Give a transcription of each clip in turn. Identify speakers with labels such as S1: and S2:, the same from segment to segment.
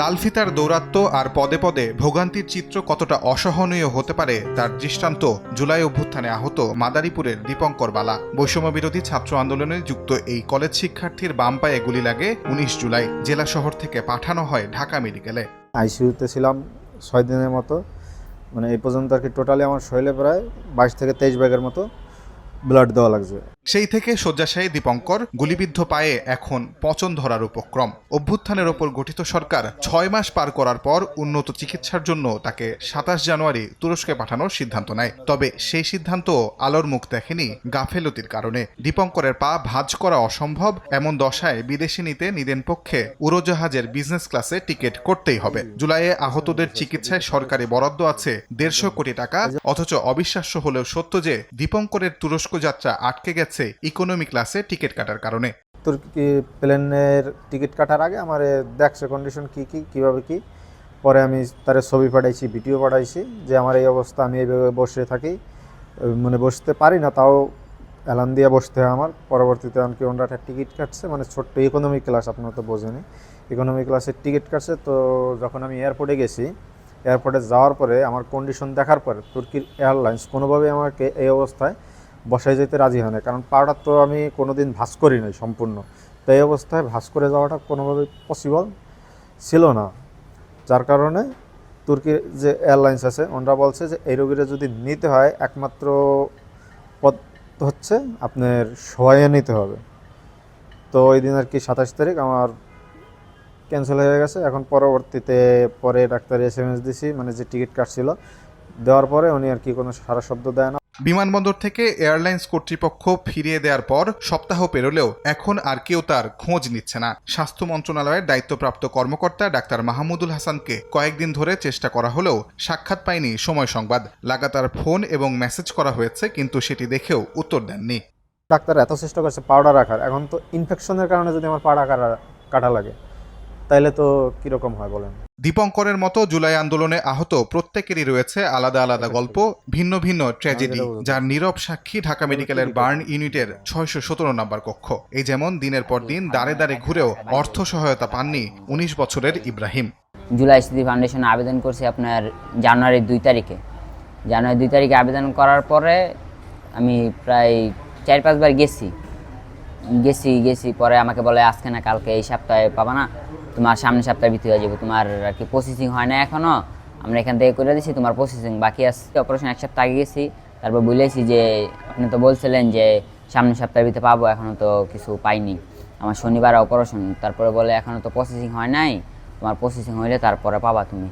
S1: লালফিতার দৌরাত্ম্য আর পদে পদে ভোগান্তির চিত্র কতটা অসহনীয় হতে পারে তার দৃষ্টান্ত জুলাই অভ্যুত্থানে আহত মাদারীপুরের দীপঙ্কর বালা। বৈষম্য বিরোধী ছাত্র আন্দোলনে যুক্ত এই কলেজ শিক্ষার্থীর বাম পায়ে গুলি লাগে উনিশ জুলাই। জেলা শহর থেকে পাঠানো হয় ঢাকা মেডিকেলে।
S2: আইসিইউতে ছিলাম ছয় দিনের মতো। মানে এই পর্যন্ত আর কি টোটালি আমার শরীরে প্রায় বাইশ থেকে তেইশ ব্যাগের মতো ব্লাড দেওয়া লাগছে।
S1: সেই থেকে শয্যাশায়ী দীপঙ্কর গুলিবিদ্ধ পায়ে এখন পচন ধরার উপক্রম। অভ্যুত্থানের ওপর গঠিত সরকার ছয় মাস পার করার পর উন্নত চিকিৎসার জন্য তাকে সাতাশ জানুয়ারি তুরস্কে পাঠানোর সিদ্ধান্ত নেয়। তবে সেই সিদ্ধান্ত আলোর মুখ দেখেনি গাফেলতির কারণে। দীপঙ্করের পা ভাঁজ করা অসম্ভব, এমন দশায় বিদেশি নিতে নিদেন পক্ষে উড়োজাহাজের বিজনেস ক্লাসে টিকিট করতেই হবে। জুলাইয়ে আহতদের চিকিৎসায় সরকারি বরাদ্দ আছে দেড়শো কোটি টাকা, অথচ অবিশ্বাস্য হলেও সত্য যে দীপঙ্করের তুরস্ক যাত্রা আটকে গেছে ইকোনমি ক্লাসে টিকিট কাটার কারণে।
S2: তুর্কি প্লেনের টিকিট কাটার আগে আমার দেখছে কন্ডিশন কি কি, কীভাবে কি? পরে আমি তার ছবি পাঠাইছি ভিডিও পাঠাইছি যে আমার এই অবস্থা, আমি এইভাবে বসে থাকি। মানে বসতে পারি না, তাও অ্যালান দিয়ে বসতে হয় আমার। পরবর্তীতে আমাকে ওনারা একটা টিকিট কাটছে মানে ছোট্ট ইকোনমি ক্লাস আপনারা তো বোঝেনি ইকোনমি ক্লাসের টিকিট কাটছে, তো যখন আমি এয়ারপোর্টে গেছি এয়ারপোর্টে যাওয়ার পরে আমার কন্ডিশন দেখার পরে, তুর্কির এয়ারলাইন্স কোনোভাবেই আমাকে এই অবস্থায় বসায় যেতে রাজি হয় না। কারণ পাওয়াটা তো আমি কোনোদিন ভাস করি নাই সম্পূর্ণ। তো এই অবস্থায় ভাস করে যাওয়াটা কোনোভাবেই পসিবল ছিল না। যার কারণে তুর্কির যে এয়ারলাইন্স আছে, ওনারা বলছে যে এই রোগীরা যদি নিতে হয়, একমাত্র পথ হচ্ছে আপনার সহায় নিতে হবে। তো ওই দিন আর কি সাতাশ তারিখ আমার ক্যান্সেল হয়ে গেছে। এখন পরবর্তীতে পরে ডাক্তার এস এম এস দিছি মানে যে টিকিট কাটছিল দেওয়ার পরে উনি আর কি কোনো সারা শব্দ দেয় না।
S1: বিমানবন্দর থেকে এয়ারলাইন্স কর্তৃপক্ষ ফিরিয়ে দেওয়ার পর সপ্তাহ পেরোলেও এখন আর কেউ তার খোঁজ নিচ্ছে না। স্বাস্থ্য মন্ত্রণালয়ের দায়িত্বপ্রাপ্ত কর্মকর্তা ডাক্তার মাহমুদুল হাসানকে কয়েকদিন ধরে চেষ্টা করা হলেও সাক্ষাৎ পায়নি সময় সংবাদ। লাগাতার ফোন এবং মেসেজ করা হয়েছে, কিন্তু সেটি দেখেও উত্তর দেননি।
S2: ডাক্তার এত চেষ্টা করছে পাউডার রাখার এখন তো ইনফেকশনের কারণে যদি আমার কাটা কাটা লাগে, তাইলে তো কীরকম হয় বলেন?
S1: দীপঙ্করের মতো জুলাই আন্দোলনে আহত প্রত্যেকেরই রয়েছে আলাদা আলাদা গল্প ভিন্ন ভিন্ন ট্র্যাজেডি যার নীরব সাক্ষী ঢাকা মেডিকেলের বার্ন ইউনিটের ছয়শো সতেরো নম্বর কক্ষ। এই যেমন দিনের পর দিন দাঁড়ে দাঁড়ে ঘুরেও অর্থ সহায়তা পাননি উনিশ বছরের ইব্রাহিম।
S3: জুলাই স্মৃতি ফাউন্ডেশনে আবেদন করছি আপনার জানুয়ারির দুই তারিখে। জানুয়ারি দুই তারিখে আবেদন করার পরে আমি প্রায় চার পাঁচবার গেছি। গেছি গেছি পরে আমাকে বলে আজকে না কালকে এই সপ্তাহে পাবা না? তোমার সামনের সপ্তাহে বিক্রি হয়ে যাবে। তোমার আর কি প্রসেসিং হয় না এখনও আমরা এখান থেকে করে দিয়েছি তোমার প্রসেসিং বাকি আসছে অপারেশন এক সপ্তাহ আগে গেছি। তারপর বলেছি যে, আপনি তো বলছিলেন যে, সামনের সপ্তাহের ভিতরে পাবো এখনও তো কিছু পাইনি। আমার শনিবার অপারেশন তারপরে বলে এখনও তো প্রসেসিং হয় নাই। তোমার প্রসেসিং হইলে তারপরে পাবা তুমি।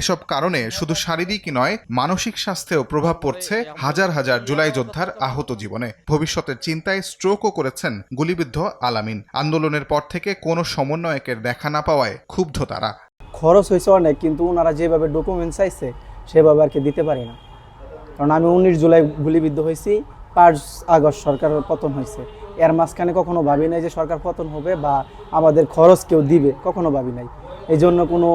S1: এসব কারণে শুধু শারীরিকই নয়, মানসিক স্বাস্থ্যেও প্রভাব পড়ছে হাজার হাজার জুলাই যোদ্ধার আহত জীবনে। ভবিষ্যতের চিন্তায় স্ট্রোকও করেছেন গুলিবিদ্ধ আলামিন। আন্দোলনের পর থেকে কোনো সমন্বয়কের দেখা না পাওয়ায় ক্ষুব্ধ তারা।
S4: খরচ হয়েছে অনেক, কিন্তু ওনারা যেভাবে ডকুমেন্টস চাইছে, সেভাবে আর কি দিতে পারি না। কারণ আমি উনিশ জুলাই গুলিবিদ্ধ হয়েছি, পাঁচ আগস্ট সরকারের পতন হয়েছে। এর মাঝখানে কখনো ভাবি নাই যে সরকার পতন হবে বা আমাদের খরচ কেউ দিবে, কখনো ভাবি নাই। এই জন্য কোনো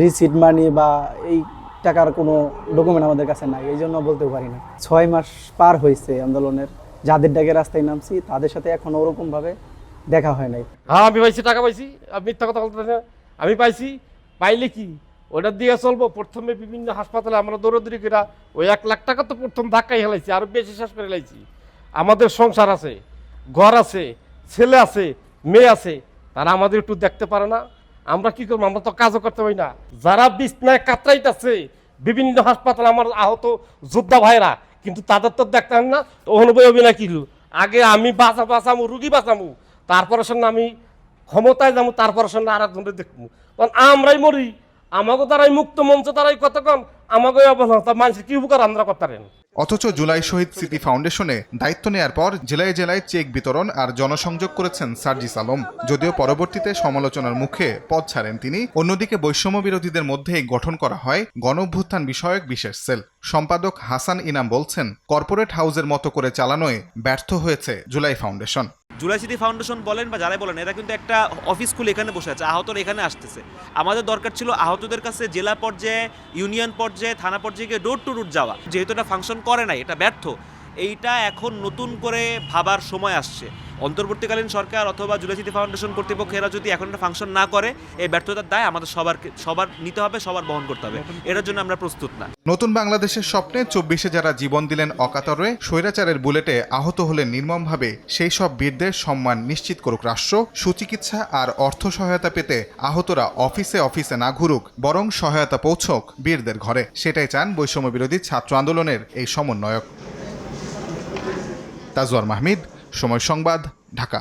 S4: রিসিট মানি বা এই টাকার কোনো ডকুমেন্ট আমাদের কাছে নাই, এই জন্য বলতে পারি না। ছয় মাস পার হয়েছে আন্দোলনের, যাদের ডাকে রাস্তায় নামছি, তাদের সাথে এখনও ওরকমভাবে দেখা হয় নাই।
S5: হ্যাঁ আমি পাইছি, টাকা পাইছি মিথ্যা কথা বলতে আমি পাইছি, পাইলে কি? ওটা দিয়ে চলবো, প্রথমে বিভিন্ন হাসপাতালে আমরা দৌড়দৌড়ি করে ওই এক লাখ টাকা তো প্রথম ধাক্কাই হেলাইছি, আরও বেশি শেষ করে হেলাইছি। আমাদের সংসার আছে, ঘর আছে, ছেলে আছে, মেয়ে আছে, তারা আমাদের একটু দেখতে পারে না। আমরা কি করব? আমরা তো কাজও করতে পারি না। যারা বিছনায় কাতরাইতেছে, বিভিন্ন হাসপাতাল আমার আহত যোদ্ধা ভাইরা কিন্তু তাদের তো দেখতাম না অনুভব অভিনয় কিলু আগে আমি বাঁচা বাঁচামু রুগী বাঁচামু তারপরে সঙ্গে আমি ক্ষমতায় যাব তারপরে সঙ্গে আর দেখব। কারণ আমরাই মরি। আমাকে তারাই মুক্ত মঞ্চ, তারাই কতক্ষণ আমাকে অবহেলা মানুষের কি উপকার আমরা করতে পারেন
S1: অথচ জুলাই শহীদ স্মৃতি ফাউন্ডেশনে দায়িত্ব নেয়ার পর জেলায় জেলায় চেক বিতরণ আর জনসংযোগ করেছেন সার্জিস আলম। যদিও পরবর্তীতে সমালোচনার মুখে পদ ছাড়েন তিনি, অন্যদিকে বৈষম্য বিরোধীদের মধ্যে গঠন করা হয় গণঅভ্যুত্থান বিষয়ক বিশেষ সেল। সম্পাদক হাসান ইনাম বলছেন, কর্পোরেট হাউসের মতো করে চালানোয় ব্যর্থ হয়েছে July foundation.
S6: July city foundation বলেন বা যারাই বলেন, এরা কিন্তু একটা অফিস খুলে এখানে বসে আছে, আহতরা এখানে আসতেছে। আমাদের দরকার ছিল আহতদের কাছে জেলা পর্যায়ে, ইউনিয়ন পর্যায়ে, থানা পর্যায়ে গিয়ে ডোর টু ডোর যাওয়া। যেহেতু এটা ফাংশন করে নাই, এটা ব্যর্থ। এইটা এখন নতুন করে ভাবার সময় আসছে। অন্তর্বর্তীকালীন সরকার অথবা জুলাইসিটি ফাউন্ডেশন কর্তৃপক্ষ, এরা যদি এখন একটা ফাংশন না করে, এই ব্যর্থতার দায় আমাদের সবার সবার নিতে হবে, সবার বহন করতে হবে। এটার জন্য আমরা প্রস্তুত না।
S1: নতুন বাংলাদেশের স্বপ্নে চব্বিশে যারা জীবন দিলেন অকাতরে, স্বৈরাচারের বুলেটে আহত হলেন নির্মমভাবে, সেই সব বীরদের সম্মান নিশ্চিত করুক রাষ্ট্র, সুচিকিৎসা আর অর্থ সহায়তা পেতে আহতরা অফিসে অফিসে না ঘুরুক, বরং সহায়তা পৌঁছক বীরদের ঘরে। সেটাই চান বৈষম্য বিরোধী ছাত্র আন্দোলনের এই সমন্বয়ক। তাজওয়ার মাহমিদ সময় সংবাদ ঢাকা।